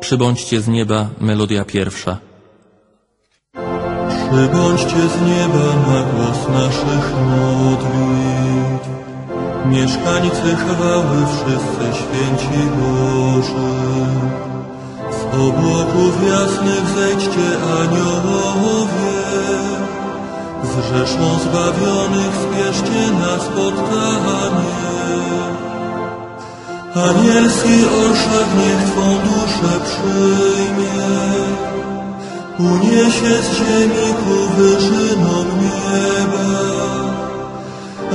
Przybądźcie z nieba, melodia pierwsza. Przybądźcie z nieba na głos naszych modlitw. Mieszkańcy chwały, wszyscy święci Boży. Z obłoków jasnych zejdźcie aniołowie. Z rzeszą zbawionych spieszcie na spotkanie. Anielski orszak niech Twą duszę przyjmie. Uniesie z ziemi ku wyżynom nieba,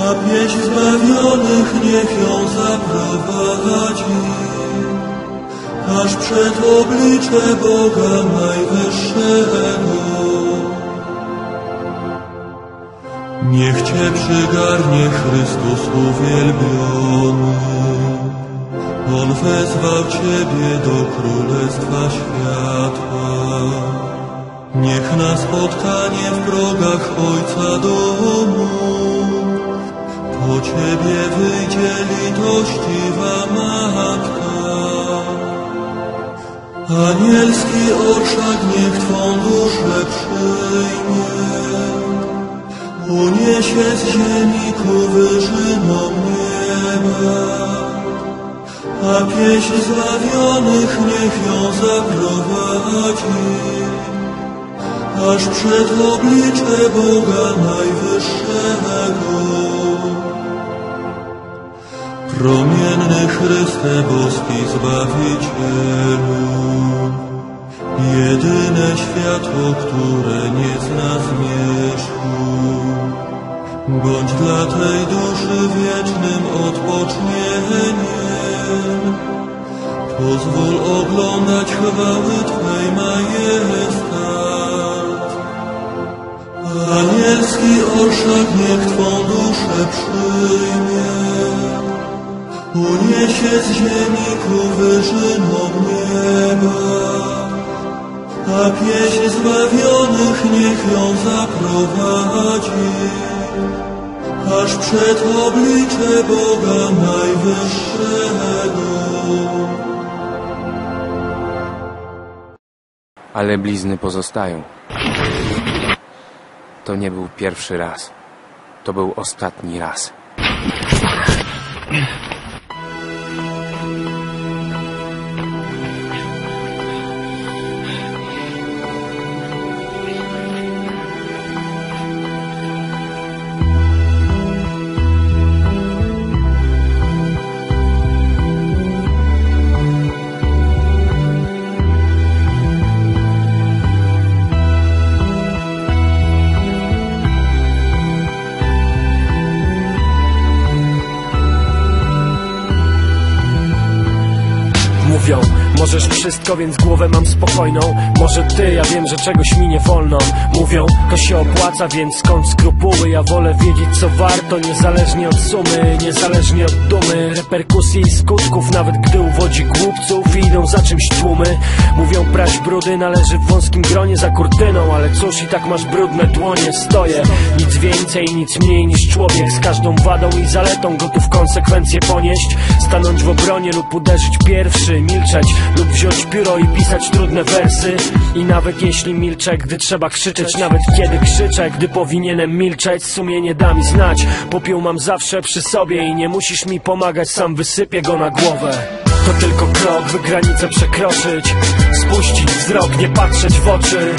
a pieśń zbawionych niech ją zaprowadzi, aż przed oblicze Boga Najwyższego. Niech Cię przygarnie Chrystus uwielbiony, On wezwał Ciebie do Królestwa Światła. Niech na spotkanie w progach Ojca domu po Ciebie wyjdzie litościwa Matka. Anielski orszak niech Twą duszę przyjmie, uniesie z ziemi ku wyżynom nieba, a pieśń zbawionych niech ją zaprowadzi aż przed oblicze Boga Najwyższego. Promienny Chryste Boski Zbawicielu, jedyne światło, które nie zna zmierzchu, bądź dla tej duszy wiecznym odpocznieniem. Pozwól oglądać chwały Twej majestat. Anielski orszak niech Twą duszę przyjmie, uniesie z ziemi ku wyżynom nieba, a pieśń zbawionych niech ją zaprowadzi, aż przed oblicze Boga Najwyższego. Ale blizny pozostają. To nie był pierwszy raz. To był ostatni raz. Mówią, możesz wszystko, więc głowę mam spokojną. Może ty, ja wiem, że czegoś mi nie wolno. Mówią, to się opłaca, więc skąd skrupuły? Ja wolę wiedzieć co warto, niezależnie od sumy Niezależnie od dumy, reperkusji i skutków Nawet gdy uwodzi głupców idą za czymś tłumy. Mówią, praść brudy należy w wąskim gronie za kurtyną. Ale cóż, i tak masz brudne dłonie, stoję. Nic więcej, nic mniej niż człowiek Z każdą wadą i zaletą gotów konsekwencje ponieść. Stanąć w obronie lub uderzyć pierwszy Milczeć lub wziąć pióro i pisać trudne wersy. I nawet jeśli milczę, gdy trzeba krzyczeć Nawet kiedy krzyczę, gdy powinienem milczeć Sumienie da mi znać, popiół mam zawsze przy sobie I nie musisz mi pomagać, sam wysypię go na głowę to tylko krok, by granicę przekroczyć. Spuścić wzrok, nie patrzeć w oczy.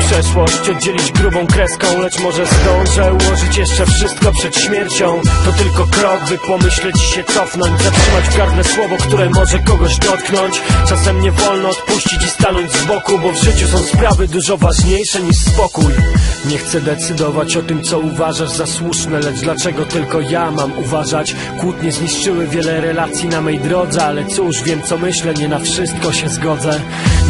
Przeszłość oddzielić grubą kreską Lecz może zdążę ułożyć jeszcze wszystko przed śmiercią. To tylko krok, by pomyśleć i się cofnąć. Zatrzymać w gardle słowo, które może kogoś dotknąć. Czasem nie wolno odpuścić i stanąć z boku Bo w życiu są sprawy dużo ważniejsze niż spokój. Nie chcę decydować o tym, co uważasz za słuszne Lecz dlaczego tylko ja mam uważać? Kłótnie zniszczyły wiele relacji na mej drodze Ale wiem co myślę, nie na wszystko się zgodzę.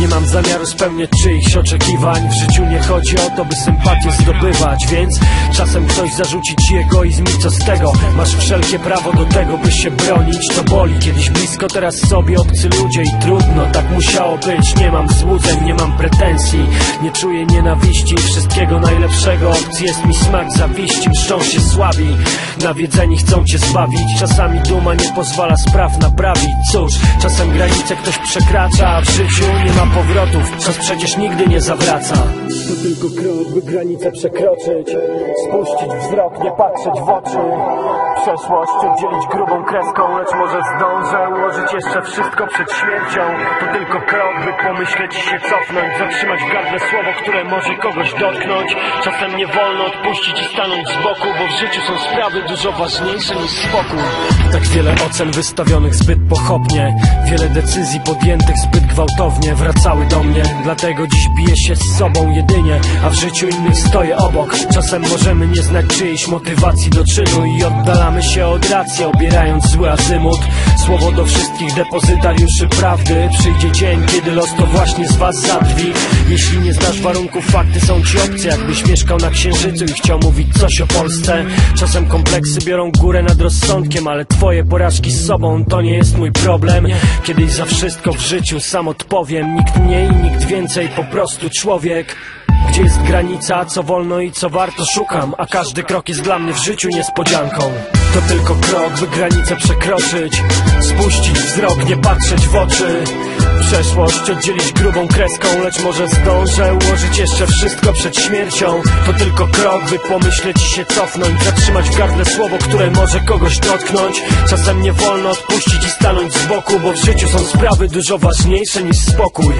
Nie mam zamiaru spełniać czyichś oczekiwań. W życiu nie chodzi o to, by sympatię zdobywać Więc czasem ktoś zarzuci ci egoizm i co z tego? Masz wszelkie prawo do tego, by się bronić. To boli, kiedyś blisko, teraz sobie obcy ludzie I trudno, tak musiało być. Nie mam złudzeń, nie mam pretensji. Nie czuję nienawiści, wszystkiego najlepszego. Opcji jest mi smak zawiści, mszczą się słabi. Nawiedzeni chcą cię zbawić. Czasami duma nie pozwala spraw naprawić. Cóż, Czasem granice ktoś przekracza, w życiu nie ma powrotów Czas przecież nigdy nie zawraca. To tylko krok, by granicę przekroczyć Spuścić wzrok, nie patrzeć w oczy. Przeszłość oddzielić grubą kreską Lecz może zdążę ułożyć jeszcze wszystko przed śmiercią. To tylko krok, by pomyśleć i się cofnąć Zatrzymać w gardle słowo, które może kogoś dotknąć. Czasem nie wolno odpuścić i stanąć z boku Bo w życiu są sprawy dużo ważniejsze niż spokój. Tak wiele ocen wystawionych zbyt pochopnie Wiele decyzji podjętych zbyt gwałtownie Wracały do mnie, dlatego dziś biję się z sobą jedynie A w życiu innych stoję obok. Czasem możemy nie znać czyjejś motywacji do czynu I oddalamy się od racji, obierając zły azymut. Słowo do wszystkich depozytariuszy prawdy. Przyjdzie dzień, kiedy los to właśnie z was zadrwi Jeśli nie znasz warunków, fakty są ci obce. Jakbyś mieszkał na księżycu i chciał mówić coś o Polsce. Czasem kompleksy biorą górę nad rozsądkiem Ale twoje porażki z sobą to nie jest mój problem Kiedyś za wszystko w życiu sam odpowiem. Nikt mniej, nikt więcej, po prostu człowiek. Gdzie jest granica, co wolno i co warto szukam. A każdy krok jest dla mnie w życiu niespodzianką. To tylko krok, by granicę przekroczyć. Spuścić wzrok, nie patrzeć w oczy Przeszłość oddzielić grubą kreską Lecz może zdążę ułożyć jeszcze wszystko przed śmiercią. To tylko krok, by pomyśleć i się cofnąć Zatrzymać w gardle słowo, które może kogoś dotknąć. Czasem nie wolno odpuścić i stanąć z boku Bo w życiu są sprawy dużo ważniejsze niż spokój